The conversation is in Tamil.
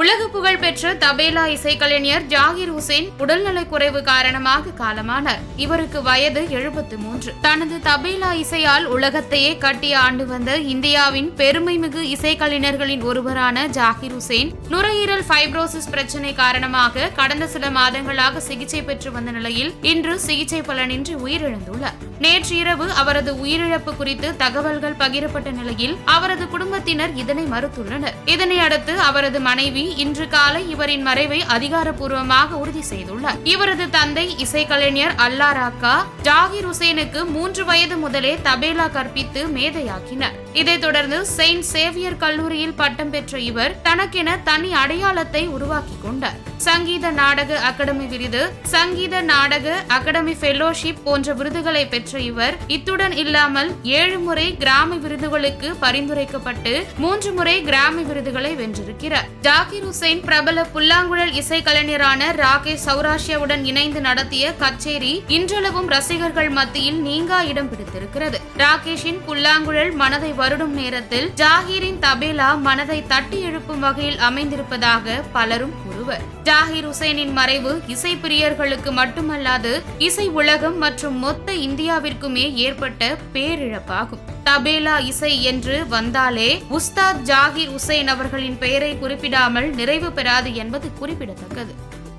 உலக புகழ்பெற்ற தபேலா இசைக்கலைஞர் ஜாகிர் ஹுசேன் உடல்நலக் குறைவு காரணமாக காலமானார். இவருக்கு வயது எழுபத்து மூன்று. தனது தபேலா இசையால் உலகத்தையே கட்டி ஆண்டு வந்த இந்தியாவின் பெருமைமிகு இசைக்கலைஞர்களின் ஒருவரான ஜாகிர் ஹுசேன் நுரையீரல் ஃபைப்ரோசிஸ் பிரச்சினை காரணமாக கடந்த சில மாதங்களாக சிகிச்சை பெற்று வந்த நிலையில் இன்று சிகிச்சை பலனின்றி உயிரிழந்துள்ளார். நேற்று இரவு அவரது உயிரிழப்பு குறித்து தகவல்கள் பகிரப்பட்ட நிலையில் அவரது குடும்பத்தினர் இதனை மறுத்துள்ளனர். இதனை அடுத்து அவரது மனைவி இன்று காலை இவரின் மறைவை அதிகாரப்பூர்வமாக உறுதி செய்துள்ளார். இவரது தந்தை இசைக்கலைஞர் அல்லா ராக்கா ஜாகிர் ஹுசேனுக்கு மூன்று வயது முதலே தபேலா கற்பித்து மேதையாக்கினார். இதைத் தொடர்ந்து செயின்ட் சேவியர் கல்லூரியில் பட்டம் பெற்ற இவர் தனக்கென தனி அடையாளத்தை உருவாக்கிக் கொண்டார். சங்கீத நாடக அகாடமி விருது சங்கீத நாடக அகாடமி ஃபெலோஷிப் போன்ற விருதுகளை பெற்ற இவர் இத்துடன் இல்லாமல் ஏழு முறை கிராமி விருதுகளுக்கு பரிந்துரைக்கப்பட்டு மூன்று முறை கிராமி விருதுகளை வென்றிருக்கிறார். ஜாகிர் ஜாகிர் ஹுசைன் பிரபல புல்லாங்குழல் இசைக்கலைஞரான ராகேஷ் சௌராஷ்யாவுடன் இணைந்து நடத்திய கச்சேரி இன்றளவும் ரசிகர்கள் மத்தியில் நீங்கா இடம் பிடித்திருக்கிறது. ராகேஷின் புல்லாங்குழல் மனதை வருடும் நேரத்தில் ஜாகிரின் தபேலா மனதை தட்டி எழுப்பும் வகையில் அமைந்திருப்பதாக பலரும் கூறுவர். ஜாகிர் ஹுசைனின் மறைவு இசை பிரியர்களுக்கு மட்டுமல்லாது இசை உலகம் மற்றும் மொத்த இந்தியாவிற்குமே ஏற்பட்ட பேரிழப்பாகும். தபேலா இசை என்று வந்தாலே உஸ்தாத் ஜாகிர் ஹுசைன் அவர்களின் பெயரை குறிப்பிடாமல் நிறைவு பெறாது என்பது குறிப்பிடத்தக்கது.